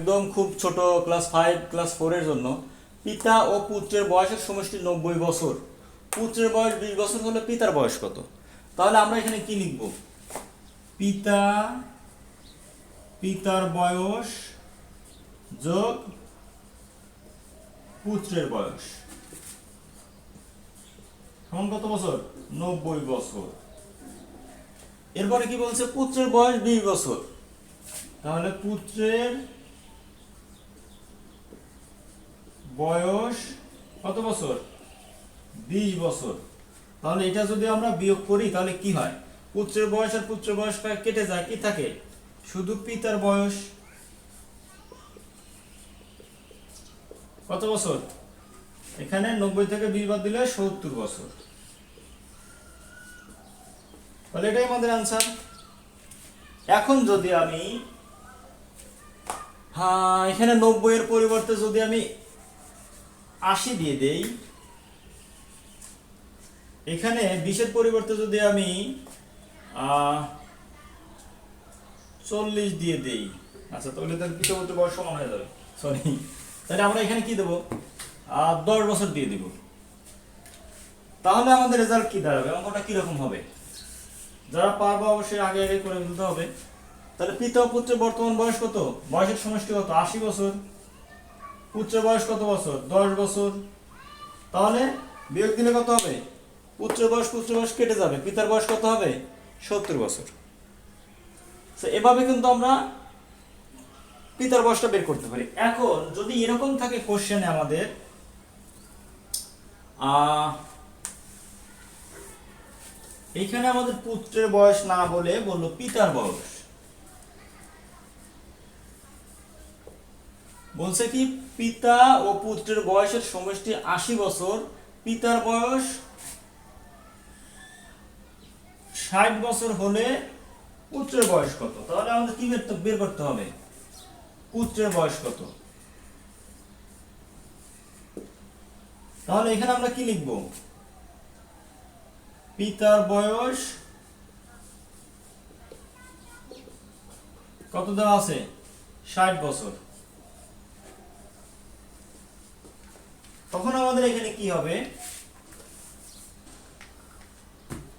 একদম খুব ছোট ক্লাস ফাইভ ক্লাস ফোরের জন্য। পিতা ও পুত্রের বয়সের সমষ্টি নব্বই বছর। পুত্রের বয়স বিশ বছর হলে পিতার বয়স কত? তাহলে আমরা এখানে কি লিখব? পিতা, পিতার বয়স যোগ পুত্রের বয়স। সমান কত বছর? নব্বই বছর। এরপরে কি বলছে? পুত্রের বয়স বিশ বছর। তাহলে পুত্রের বয়স কত বছর? বিশ বছর। তাহলে এটা যদি আমরা বিয়োগ করি, তাহলে কি হয়? পুত্রের বয়স আর পুত্রের বয়স কেটে যায়, কি থাকে? শুধু পিতার বয়স। কত বছর? এখানে নব্বই থেকে বিশ বাদ দিলে সত্তর বছর। তাহলে এটাই আমাদের আনসার এখন যদি আমি হ্যাঁ এখানে নব্বই এর পরিবর্তে যদি আমি আশি দিয়ে দেই। এখানে বিশের পরিবর্তে যদি আমি চল্লিশ দিয়ে দেই। আচ্ছা তাহলে তার বয়স সমান হয়ে যাবে। সরি তাহলে আমরা এখানে কি দেবো? দশ বছর দিয়ে দিব। তাহলে আমাদের রেজাল্ট কি দাঁড়াবে? অঙ্কটা কীরকম হবে? যারা পারব অবশ্যই আগে আগে করে ফেলতে হবে। তাহলে পিতা পুত্রের বর্তমান বয়স কত? বয়সের সমষ্টি কত? আশি বছর। পুত্রের বয়স কত বছর? দশ বছর। তাহলে বিয়োগ দিলে কত হবে? পুত্রের বয়স পুত্রের বয়স কেটে যাবে। পিতার বয়স কত হবে? সত্তর বছর। তো এভাবে কিন্তু আমরা পিতার বয়সটা বের করতে পারি। এখন যদি এরকম থাকে কোশ্চেনে আমাদের এইখানে আমাদের পুত্রের বয়স না বলে বলল পিতার বয়স। বলছে কি, পিতা ও পুত্রের বয়সের সমষ্টি আশি বছর, পিতার বয়স ষাট বছর হলে পুত্রের বয়স কত? তাহলে আমাদের কি বের করতে হবে? পুত্রের বয়স কত? তাহলে এখানে আমরা কি লিখব? পিতার বয়স কত দেওয়া আছে? ষাট বছর। তখন আমাদের এখানে কি হবে?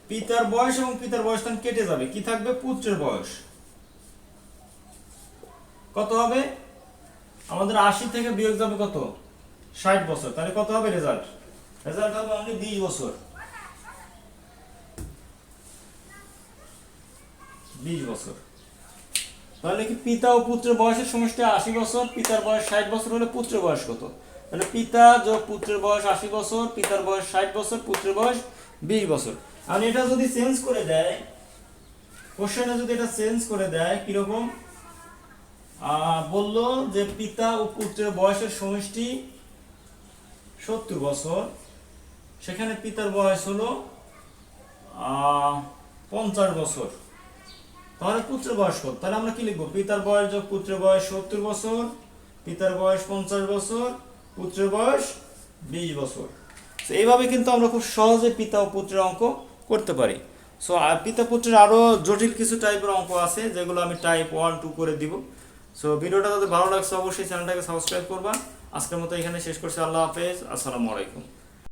পিতার বয়স এবং পিতার বয়স তখন কেটে যাবে। কি থাকবে? পুত্রের বয়স। কত হবে? আমাদের আশি থেকে বিয়োগ যাবে কত? ষাট বছর। তাহলে কত হবে রেজাল্ট? রেজাল্ট হবে অনলি বিশ বছর। বিশ বছর। তাহলে কি পিতা ও পুত্রের বয়সের সমষ্টি আশি বছর, পিতার বয়স ষাট বছর হলে পুত্রের বয়স কত? তাহলে পিতা যোগ পুত্রের বয়স আশি বছর, পিতার বয়স ষাট বছর, পুত্রের বয়স বিশ বছর। আর এটা যদি চেঞ্জ করে দেয় কোশ্চেনে যদি এটা চেঞ্জ করে দেয়, কীরকম? বলল যে পিতা ও পুত্রের বয়সের সমষ্টি সত্তর বছর। সেখানে পিতার বয়স হলো পঞ্চাশ বছর। তাহলে পুত্রের বয়স কত? তাহলে আমরা কি লিখব? পিতার বয়স যোগ পুত্রের বয়স সত্তর বছর, পিতার বয়স পঞ্চাশ বছর পুত্রের বয়স বিশ বছর। তো এইভাবে কিন্তু আমরা খুব সহজে পিতা ও পুত্রের অঙ্ক করতে পারি। সো আর পিতা পুত্রের আরও জটিল কিছু টাইপের অঙ্ক আছে, যেগুলো আমি টাইপ ওয়ান টু করে দিব। সো ভিডিওটা যদি ভালো লাগছে, অবশ্যই চ্যানেলটাকে সাবস্ক্রাইব করবা। আজকের মতো এখানে শেষ করছি। আল্লাহ হাফেজ। আসসালামু আলাইকুম।